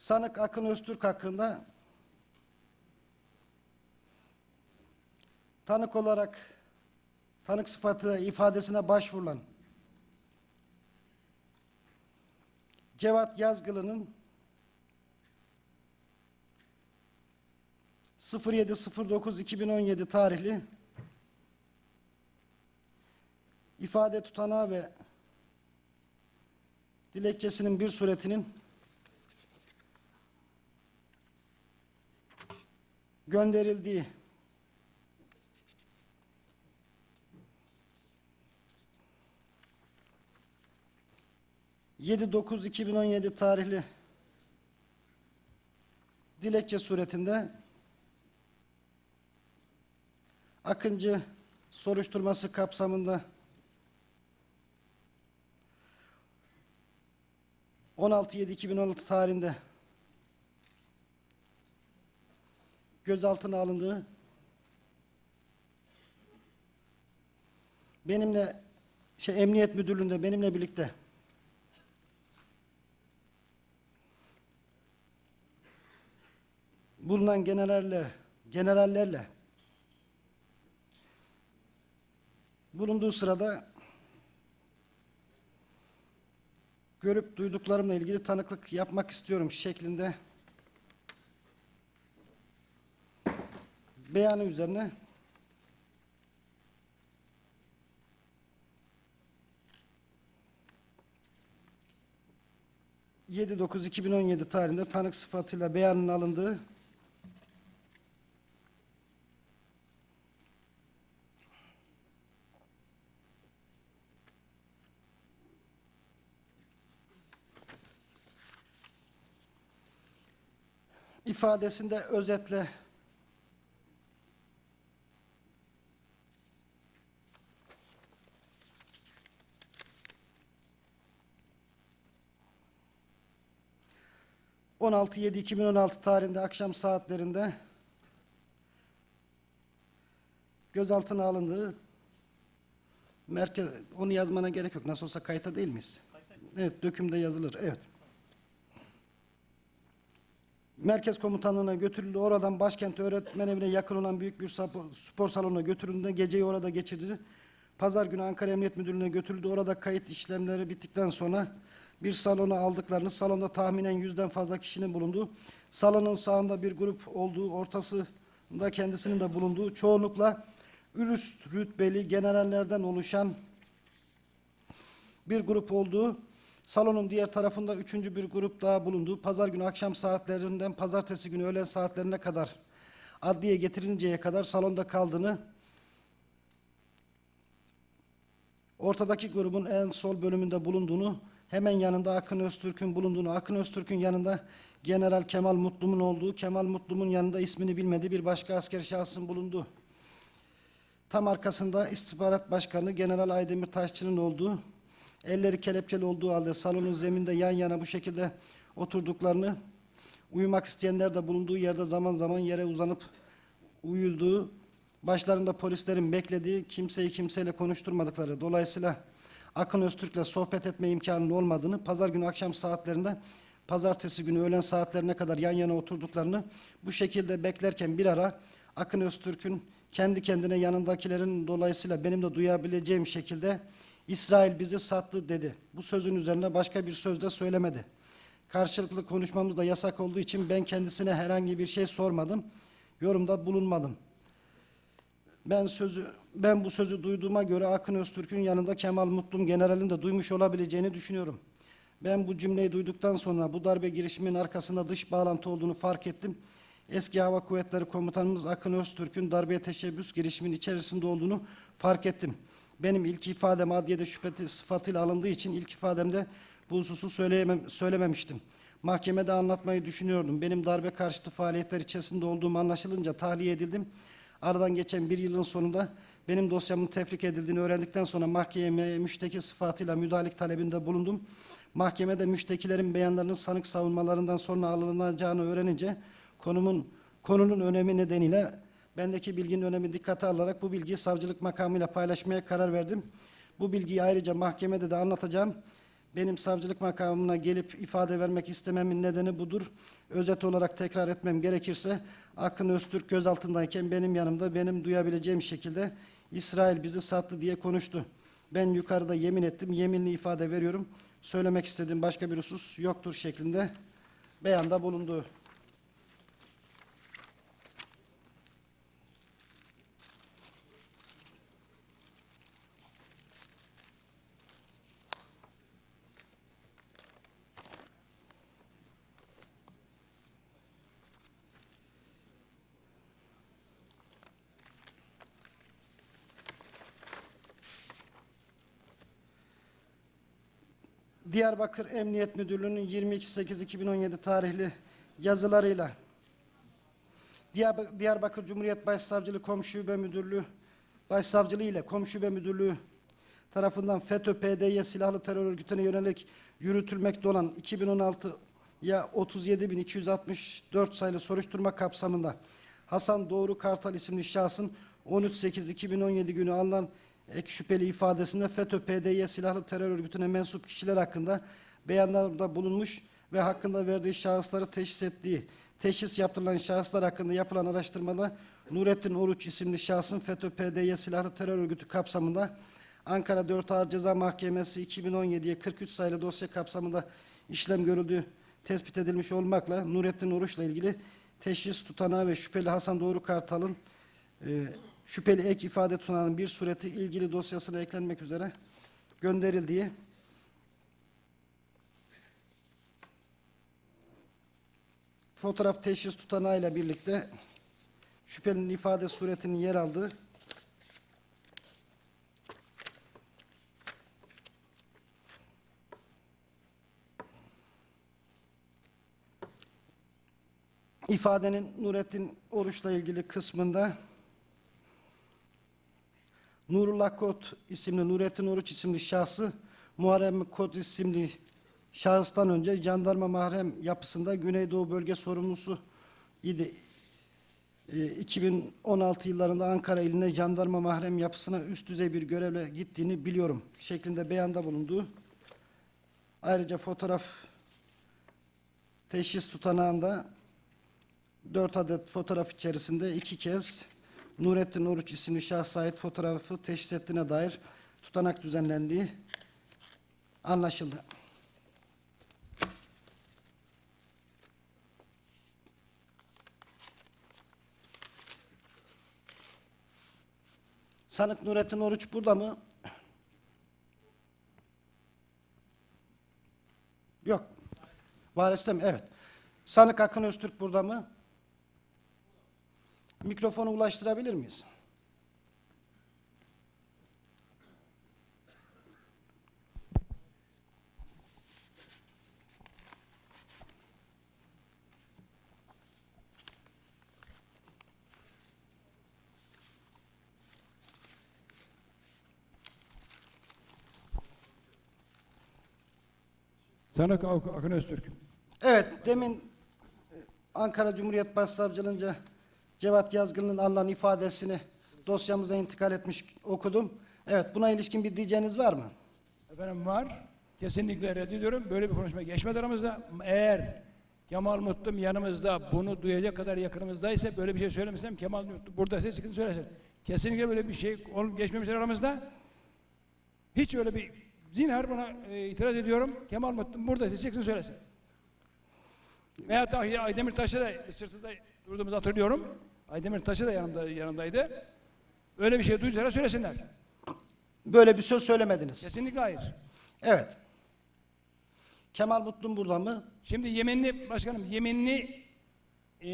Sanık Akın Öztürk hakkında tanık olarak tanık sıfatı ifadesine başvurulan Cevat Yazgılı'nın 07.09.2017 tarihli ifade tutanağı ve dilekçesinin bir suretinin gönderildiği. Yedi dokuz 2017 tarihli dilekçe suretinde Akıncı soruşturması kapsamında 16.7.2016 tarihinde gözaltına alındığı. Benimle şey Emniyet Müdürlüğü'nde benimle birlikte. Bulunan generallerle generallerle bulunduğu sırada görüp duyduklarımla ilgili tanıklık yapmak istiyorum şeklinde beyanı üzerine. ...7-9-2017 tarihinde tanık sıfatıyla beyanın alındığı. İfadesinde özetle ...16.7.2016 tarihinde akşam saatlerinde... ...gözaltına alındığı... ...merkez... ...onu yazmana gerek yok. Nasıl olsa kayıta değil miyiz? Evet, dökümde yazılır. Evet. Merkez komutanlığına götürüldü. Oradan başkent öğretmen evine yakın olan büyük bir spor, salonuna götürüldü. Geceyi orada geçirdi. Pazar günü Ankara Emniyet Müdürlüğü'ne götürüldü. Orada kayıt işlemleri bittikten sonra bir salona aldıklarını, salonda tahminen yüzden fazla kişinin bulunduğu, salonun sağında bir grup olduğu, ortasında kendisinin de bulunduğu, çoğunlukla üst rütbeli generallerden oluşan bir grup olduğu, salonun diğer tarafında üçüncü bir grup daha bulunduğu, pazar günü akşam saatlerinden pazartesi günü öğlen saatlerine kadar adliye getirinceye kadar salonda kaldığını, ortadaki grubun en sol bölümünde bulunduğunu, hemen yanında Akın Öztürk'ün bulunduğunu, Akın Öztürk'ün yanında General Kemal Mutlum'un olduğu, Kemal Mutlum'un yanında ismini bilmediği bir başka asker şahsın bulunduğu, tam arkasında istihbarat başkanı General Aydemir Taşçı'nın olduğu, elleri kelepçeli olduğu halde salonun zeminde yan yana bu şekilde oturduklarını, uyumak isteyenler de bulunduğu yerde zaman zaman yere uzanıp uyulduğu, başlarında polislerin beklediği, kimseyi kimseyle konuşturmadıkları, dolayısıyla Akın Öztürk'le sohbet etme imkanının olmadığını, pazar günü akşam saatlerinde, pazartesi günü öğlen saatlerine kadar yan yana oturduklarını, bu şekilde beklerken bir ara Akın Öztürk'ün kendi kendine yanındakilerin dolayısıyla benim de duyabileceğim şekilde İsrail bizi sattı dedi. Bu sözün üzerine başka bir söz de söylemedi. Karşılıklı konuşmamız da yasak olduğu için ben kendisine herhangi bir şey sormadım. Yorumda bulunmadım. Ben sözü ben bu sözü duyduğuma göre Akın Öztürk'ün yanında Kemal Mutlum generalin de duymuş olabileceğini düşünüyorum. Ben bu cümleyi duyduktan sonra bu darbe girişiminin arkasında dış bağlantı olduğunu fark ettim. Eski Hava Kuvvetleri Komutanımız Akın Öztürk'ün darbeye teşebbüs girişimin içerisinde olduğunu fark ettim. Benim ilk ifadem adliyede şüpheli sıfatıyla alındığı için ilk ifademde bu hususu söyleyemem, söylememiştim. Mahkemede anlatmayı düşünüyordum. Benim darbe karşıtı faaliyetler içerisinde olduğum anlaşılınca tahliye edildim. Aradan geçen bir yılın sonunda benim dosyamın tefrik edildiğini öğrendikten sonra mahkemeye müşteki sıfatıyla müdahalik talebinde bulundum. Mahkemede müştekilerin beyanlarının sanık savunmalarından sonra alınacağını öğrenince konumun konunun önemi nedeniyle bendeki bilginin önemi dikkate alarak bu bilgiyi savcılık makamıyla paylaşmaya karar verdim. Bu bilgiyi ayrıca mahkemede de anlatacağım. Benim savcılık makamına gelip ifade vermek istememin nedeni budur. Özet olarak tekrar etmem gerekirse Akın Öztürk gözaltındayken benim yanımda benim duyabileceğim şekilde İsrail bizi sattı diye konuştu. Ben yukarıda yemin ettim. Yeminli ifade veriyorum. Söylemek istediğim başka bir husus yoktur şeklinde beyanda bulundu. Diyarbakır Emniyet Müdürlüğü'nün 22.8.2017 tarihli yazılarıyla Diyarbakır, Cumhuriyet Başsavcılığı Komşu Şube Müdürlüğü Başsavcılığı ile Komşu Şube Müdürlüğü tarafından FETÖ PDY silahlı terör örgütüne yönelik yürütülmekte olan 2016 ya 37.264 sayılı soruşturma kapsamında Hasan Doğru Kartal isimli şahsın 13.8.2017 günü alınan ek şüpheli ifadesinde FETÖ PDY silahlı terör örgütüne mensup kişiler hakkında beyanlarda bulunmuş ve hakkında verdiği şahısları teşhis ettiği, teşhis yaptırılan şahıslar hakkında yapılan araştırmada Nurettin Oruç isimli şahsın FETÖ PDY silahlı terör örgütü kapsamında Ankara 4 Ağır Ceza Mahkemesi 2017'ye 43 sayılı dosya kapsamında işlem görüldüğü tespit edilmiş olmakla Nurettin Oruç'la ilgili teşhis tutanağı ve şüpheli Hasan Doğru Kartal'ın e, şüpheli ek ifade tutanağının bir sureti ilgili dosyasına eklenmek üzere gönderildiği fotoğraf teşhis tutanağıyla birlikte şüphelinin ifade suretinin yer aldığı ifadenin Nurettin Oruç'la ilgili kısmında Nurullah Kot isimli Nurettin Oruç isimli şahsı Muharrem Kot isimli şahıstan önce jandarma mahrem yapısında Güneydoğu bölge sorumlusu idi. Ee, 2016 yıllarında Ankara iline jandarma mahrem yapısına üst düzey bir görevle gittiğini biliyorum şeklinde beyanda bulunduğu. Ayrıca fotoğraf teşhis tutanağında dört adet fotoğraf içerisinde iki kez Nurettin Oruç isimli şahsa ait fotoğrafı teşhis ettiğine dair tutanak düzenlendiği anlaşıldı. Sanık Nurettin Oruç burada mı? Yok. Varis'te mi? Evet. Sanık Akın Öztürk burada mı? Mikrofonu ulaştırabilir miyiz? Sanık Ak- Akın Öztürk. Evet, demin e, Ankara Cumhuriyet Başsavcılığınca Cevat Yazgın'ın alınan ifadesini dosyamıza intikal etmiş okudum. Evet, buna ilişkin bir diyeceğiniz var mı? Efendim var. Kesinlikle reddediyorum. Böyle bir konuşma geçmedi aramızda. Eğer Kemal Mutlum yanımızda bunu duyacak kadar yakınımızdaysa böyle bir şey söylemesem Kemal Mutlum burada ses çıkın söylesin. Kesinlikle böyle bir şey olup geçmemişler aramızda. Hiç öyle bir zinhar buna e, itiraz ediyorum. Kemal Mutlum burada ses çıksın söylesin. Veyahut da Aydemir Taş'ı da sırtında durduğumuzu hatırlıyorum. Aydemir Taş'ı da yanımda, yanımdaydı. Öyle bir şey duyduysa söylesinler. Böyle bir söz söylemediniz. Kesinlikle hayır. Evet. Kemal Mutlum burada mı? Şimdi yeminli başkanım yeminli e,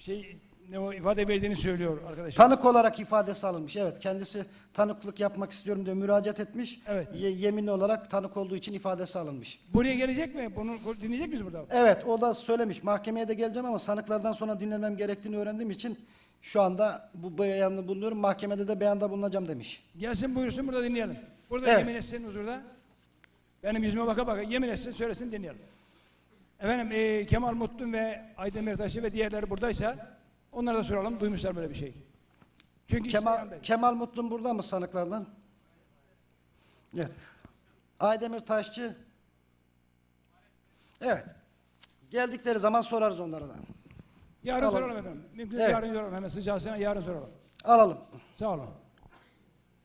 şey ne o ifade verdiğini söylüyor arkadaşım. Tanık olarak ifadesi alınmış. Evet, kendisi tanıklık yapmak istiyorum diye müracaat etmiş. Evet. Ye- yeminli olarak tanık olduğu için ifadesi alınmış. Buraya gelecek mi? Bunu dinleyecek miyiz burada? Evet, o da söylemiş. Mahkemeye de geleceğim ama sanıklardan sonra dinlemem gerektiğini öğrendiğim için şu anda bu beyanı bulunuyorum. Mahkemede de beyanda bulunacağım demiş. Gelsin buyursun burada dinleyelim. Burada Evet. yemin etsin huzurda. Benim yüzüme baka baka yemin etsin söylesin dinleyelim. Efendim e, Kemal Mutlum ve Aydın Mertaş'ı ve diğerleri buradaysa onlara da soralım duymuşlar böyle bir şey. Çünkü Kemal, Kemal Mutlum burada mı sanıklardan? Evet. Aydemir Taşçı Evet. Geldikleri zaman sorarız onlara da. Yarın Tamam. soralım efendim. Mümkün Evet. yarın soralım. Hemen sıcağı sıcağı yarın soralım. Alalım. Sağ olun.